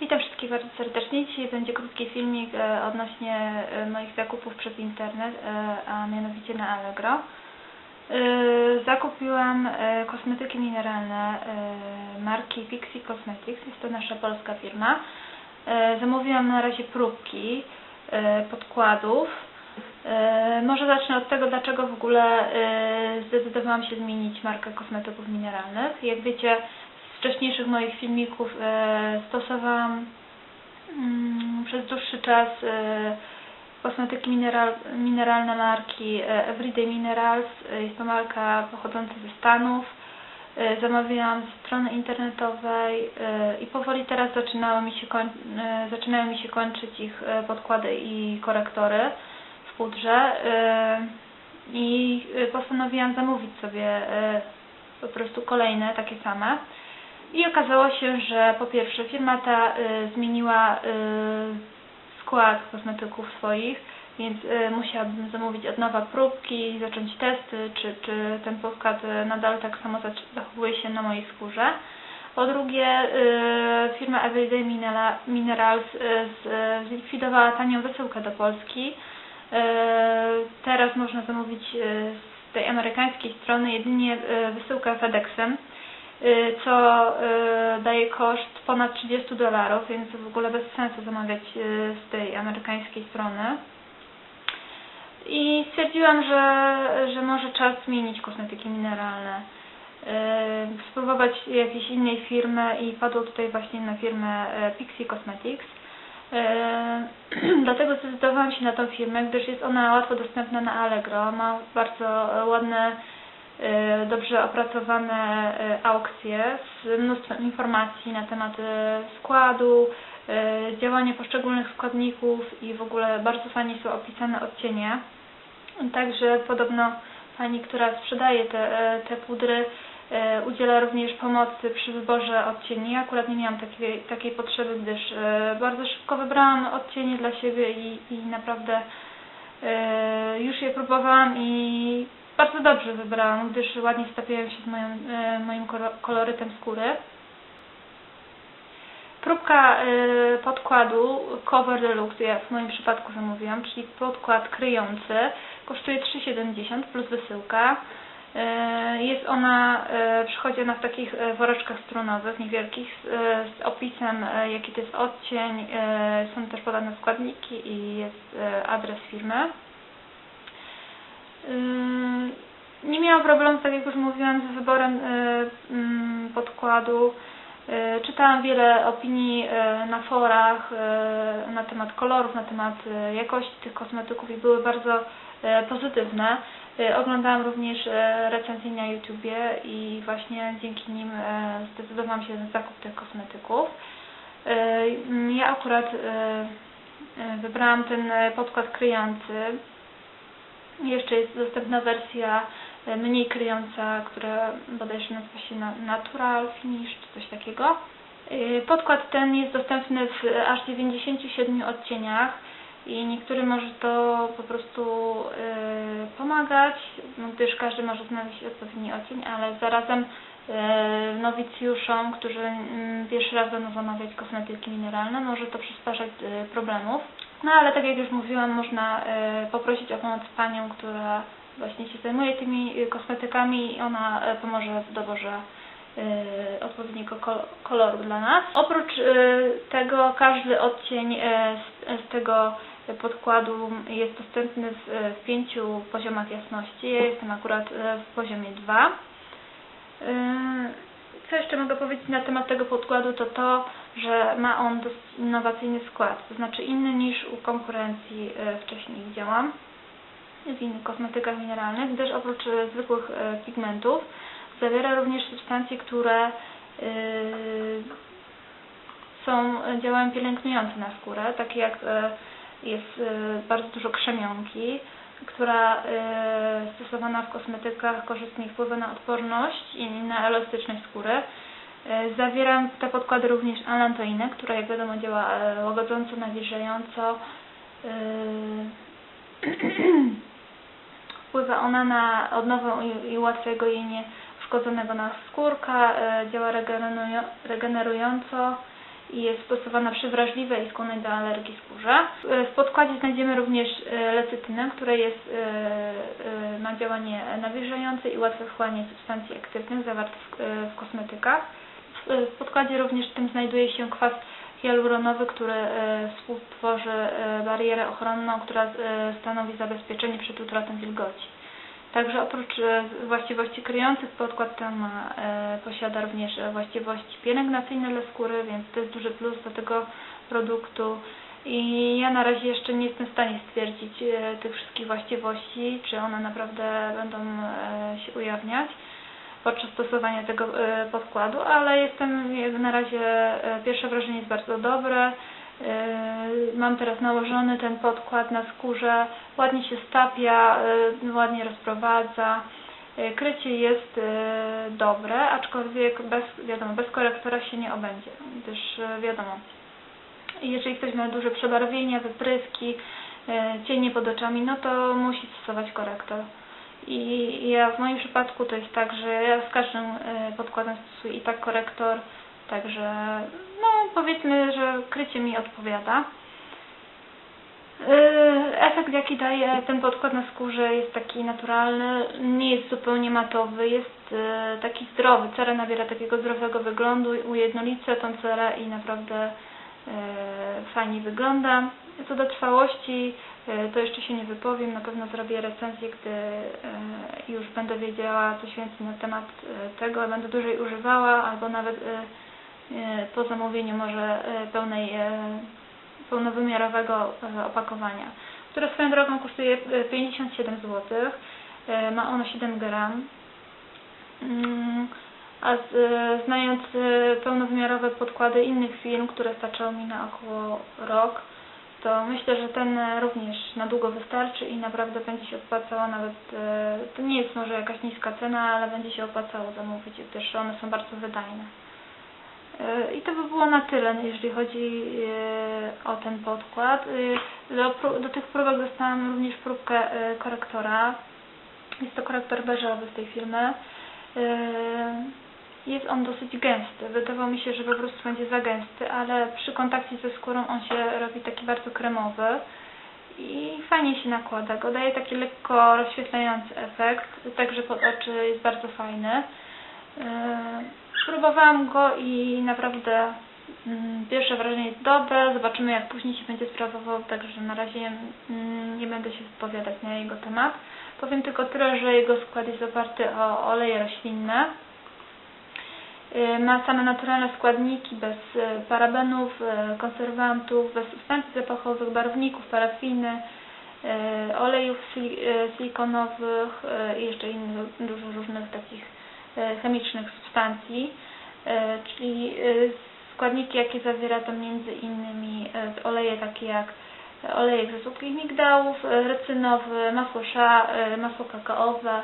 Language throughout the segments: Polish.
Witam wszystkich bardzo serdecznie. Dzisiaj będzie krótki filmik e, odnośnie e, moich zakupów przez internet, e, a mianowicie na Allegro. Zakupiłam kosmetyki mineralne marki Pixie Cosmetics. Jest to nasza polska firma. Zamówiłam na razie próbki podkładów. Może zacznę od tego, dlaczego w ogóle zdecydowałam się zmienić markę kosmetyków mineralnych. Jak wiecie, wcześniejszych moich filmików e, stosowałam mm, przez dłuższy czas e, kosmetyki mineral, mineralne marki e, Everyday Minerals. Jest to marka pochodząca ze Stanów. Zamawiałam ze strony internetowej i powoli teraz zaczynało mi się zaczynają mi się kończyć ich podkłady i korektory w pudrze i postanowiłam zamówić sobie po prostu kolejne takie same. I okazało się, że po pierwsze firma ta y, zmieniła y, skład kosmetyków swoich, więc y, musiałabym zamówić od nowa próbki, zacząć testy, czy, czy ten podkład nadal tak samo zac- zachowuje się na mojej skórze. Po drugie, firma Everyday Minera- Minerals zlikwidowała tanią wysyłkę do Polski. Teraz można zamówić z tej amerykańskiej strony jedynie wysyłkę FedExem co y, daje koszt ponad 30 dolarów, więc w ogóle bez sensu zamawiać y, z tej amerykańskiej strony. I stwierdziłam, że, że może czas zmienić kosmetyki mineralne. Y, Spróbować jakiejś innej firmy i padło tutaj właśnie na firmę Pixie Cosmetics. Y, Dlatego zdecydowałam się na tą firmę, gdyż jest ona łatwo dostępna na Allegro. Ma bardzo e, ładne dobrze opracowane e, aukcje z mnóstwem informacji na temat e, składu, e, działania poszczególnych składników i w ogóle bardzo fajnie są opisane odcienie. Także podobno pani, która sprzedaje te, e, te pudry, e, udziela również pomocy przy wyborze odcieni. Ja akurat nie miałam takiej, takiej potrzeby, gdyż e, bardzo szybko wybrałam odcienie dla siebie i, i naprawdę e, już je próbowałam i bardzo dobrze wybrałam, gdyż ładnie stawiają się z moją, e, moim kolo- kolorytem skóry. Próbka e, podkładu Cover Deluxe, ja w moim przypadku zamówiłam, czyli podkład kryjący, kosztuje 3,70 plus wysyłka. E, Jest ona, przychodzi ona w takich woreczkach strunowych, niewielkich, z, z opisem jaki to jest odcień, są też podane składniki i jest adres firmy. Ym, Nie miałam problemu, tak jak już mówiłam, z wyborem y, ym, podkładu. Y, Czytałam wiele opinii na forach na temat kolorów, na temat jakości tych kosmetyków i były bardzo pozytywne. Oglądałam również recenzje na YouTubie i właśnie dzięki nim zdecydowałam się na zakup tych kosmetyków. Ja akurat wybrałam ten podkład kryjący. Jeszcze jest dostępna wersja e, mniej kryjąca, która bodajże nazywa się na- Natural Finish czy coś takiego. E, Podkład ten jest dostępny w aż 97 odcieniach i niektórym może to po prostu e, pomagać, no, gdyż każdy może znaleźć odpowiedni odcień, ale zarazem nowicjuszom, którzy mm, pierwszy raz będą zamawiać kosmetyki mineralne, może to przysparzać problemów. No ale tak jak już mówiłam, można e, poprosić o pomoc panią, która właśnie się zajmuje tymi e, kosmetykami i ona e, pomoże w doborze odpowiedniego kol- koloru dla nas. Oprócz tego każdy odcień z, tego podkładu jest dostępny w, pięciu poziomach jasności. Ja jestem akurat w poziomie 2. Co jeszcze mogę powiedzieć na temat tego podkładu, to to, że ma on dość innowacyjny skład, to znaczy inny niż u konkurencji yy, wcześniej widziałam w innych kosmetykach mineralnych, gdyż oprócz yy, zwykłych yy, pigmentów zawiera również substancje, które są, działają pielęgnujące na skórę, takie jak jest bardzo dużo krzemionki, która y, stosowana w kosmetykach korzystnie wpływa na odporność i na elastyczność skóry. Y, Zawiera te podkłady również alantoinę, która jak wiadomo działa y, łagodząco, nawilżająco. Wpływa ona na odnowę i, i ułatwia gojenie uszkodzonego nas skórka, działa regenerująco i jest stosowana przy wrażliwej i skłonnej do alergii skórze. E, W podkładzie znajdziemy również e, lecytynę, która jest, e, e, ma działanie nawilżające i łatwe wchłanie substancji aktywnych zawartych w, e, kosmetykach. W, podkładzie również w tym znajduje się kwas hialuronowy, który e, współtworzy e, barierę ochronną, która e, stanowi zabezpieczenie przed utratą wilgoci. Także oprócz e, właściwości kryjących podkład ten posiada również e, właściwości pielęgnacyjne dla skóry, więc to jest duży plus do tego produktu. I ja na razie jeszcze nie jestem w stanie stwierdzić e, tych wszystkich właściwości, czy one naprawdę będą się ujawniać podczas stosowania tego podkładu, ale jestem na razie, pierwsze wrażenie jest bardzo dobre. E, Mam teraz nałożony ten podkład na skórze, ładnie się stapia, e, ładnie rozprowadza. E, Krycie jest dobre, aczkolwiek bez, wiadomo, bez korektora się nie obędzie, gdyż wiadomo, jeżeli ktoś ma duże przebarwienia, wypryski, cienie pod oczami, no to musi stosować korektor. I ja w moim przypadku to jest tak, że ja z każdym podkładem stosuję i tak korektor, także no powiedzmy, że krycie mi odpowiada. E, Efekt jaki daje ten podkład na skórze jest taki naturalny, nie jest zupełnie matowy, jest e, taki zdrowy, cera nabiera takiego zdrowego wyglądu, ujednolica tą cerę i naprawdę e, fajnie wygląda. Co do trwałości, to jeszcze się nie wypowiem, na pewno zrobię recenzję, gdy już będę wiedziała coś więcej na temat tego, będę dłużej używała, albo nawet po zamówieniu może e, pełnej, e, pełnowymiarowego e, opakowania, które swoją drogą kosztuje e, 57 zł, e, ma ono 7 gram. Mm, A e, znając e, pełnowymiarowe podkłady innych firm, które starczały mi na około rok, to myślę, że ten e, również na długo wystarczy i naprawdę będzie się opłacało nawet, e, to nie jest może jakaś niska cena, ale będzie się opłacało zamówić, gdyż one są bardzo wydajne. E, I to by było na tyle, jeżeli chodzi e, o ten podkład. E, Do, do tych próbek dostałam również próbkę korektora. Jest to korektor beżowy z tej firmy. Jest on dosyć gęsty. Wydawało mi się, że po prostu będzie za gęsty, ale przy kontakcie ze skórą on się robi taki bardzo kremowy i fajnie się nakłada go. Daje taki lekko rozświetlający efekt, także pod oczy jest bardzo fajny. Próbowałam go i naprawdę mm, pierwsze wrażenie jest dobre. Zobaczymy jak później się będzie sprawował, także na razie mm, nie będę się wypowiadać na jego temat. Powiem tylko tyle, że jego skład jest oparty o oleje roślinne. Yy, Ma same naturalne składniki, bez e, parabenów, e, konserwantów, bez substancji zapachowych, barwników, parafiny, olejów sil- silikonowych i jeszcze innych dużo różnych takich chemicznych substancji. E, Czyli e, składniki, jakie zawiera to między innymi e, oleje takie jak olejek ze słodkich migdałów, e, recynowy, masło sza, e, masło kakaowe,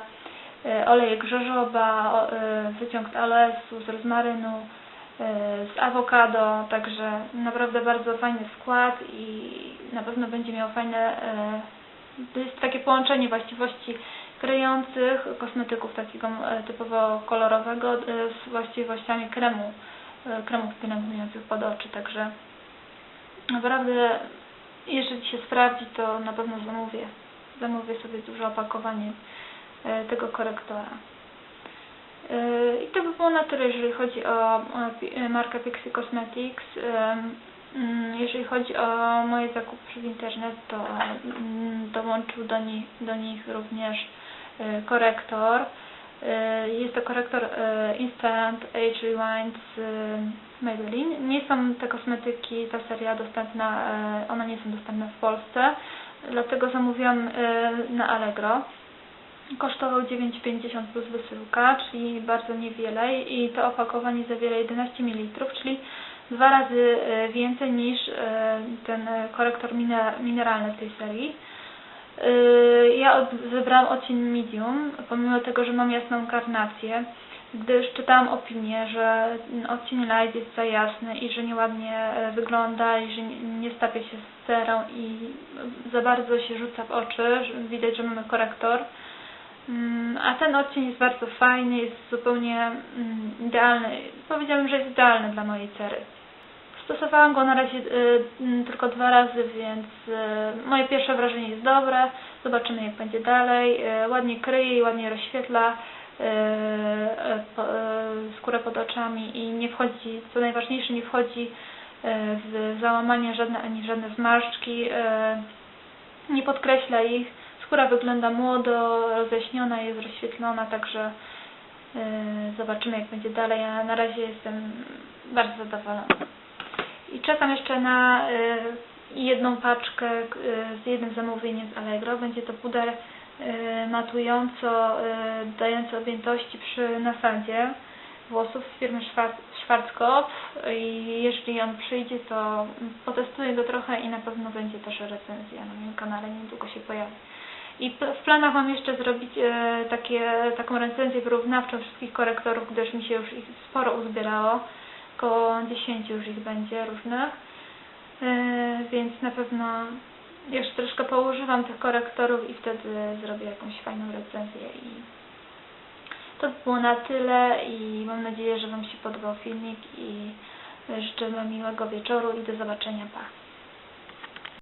e, olejek żożoba, e, wyciąg z aloesu, z rozmarynu, e, z awokado, także naprawdę bardzo fajny skład i na pewno będzie miał fajne, e, to jest takie połączenie właściwości kryjących kosmetyków takiego e, typowo kolorowego e, z właściwościami kremu, e, kremów pielęgnujących pod oczy, także naprawdę jeżeli się sprawdzi, to na pewno zamówię, zamówię sobie duże opakowanie tego korektora. I to by było na tyle, jeżeli chodzi o markę Pixie Cosmetics. Mm, Jeżeli chodzi o moje zakupy przez internet, to mm, dołączył do nich, do nich również korektor. E, Jest to korektor e, Instant Age Rewind z Maybelline. Nie są te kosmetyki, ta seria dostępna, one nie są dostępne w Polsce, dlatego zamówiłam na Allegro. Kosztował 9,50 plus wysyłka, czyli bardzo niewiele i to opakowanie zawiera 11 ml, czyli dwa razy więcej niż ten korektor mine- mineralny w tej serii. E, Ja od- wybrałam odcień medium, pomimo tego, że mam jasną karnację, gdyż czytałam opinię, że odcień light jest za jasny i że nieładnie e, wygląda i że nie- stapia się z cerą i za bardzo się rzuca w oczy, widać, że mamy korektor. Mm, A ten odcień jest bardzo fajny, jest zupełnie mm, idealny. Powiedziałabym, że jest idealny dla mojej cery. Stosowałam go na razie y, m, tylko dwa razy, więc y, moje pierwsze wrażenie jest dobre. Zobaczymy jak będzie dalej. Y, ładnie kryje i ładnie rozświetla po, y, skórę pod oczami i nie wchodzi, co najważniejsze, nie wchodzi w załamanie żadne ani żadne zmarszczki. Nie podkreśla ich. Skóra wygląda młodo, rozjaśniona, jest rozświetlona, także zobaczymy jak będzie dalej. Ja na razie jestem bardzo zadowolona. I czekam jeszcze na y, jedną paczkę y, z jednym zamówieniem z Allegro. Będzie to puder y, matująco, dający objętości przy nasadzie włosów z firmy Schwar- Schwarzkopf i jeżeli on przyjdzie, to potestuję go trochę i na pewno będzie też recenzja na moim kanale, niedługo się pojawi. I w planach mam jeszcze zrobić takie, taką recenzję wyrównawczą wszystkich korektorów, gdyż mi się już ich sporo uzbierało. Około 10 już ich będzie różnych. E, więc na pewno jeszcze troszkę poużywam tych korektorów i wtedy zrobię jakąś fajną recenzję. I to by było na tyle i mam nadzieję, że Wam się podobał filmik i życzę Wam miłego wieczoru i do zobaczenia. Pa!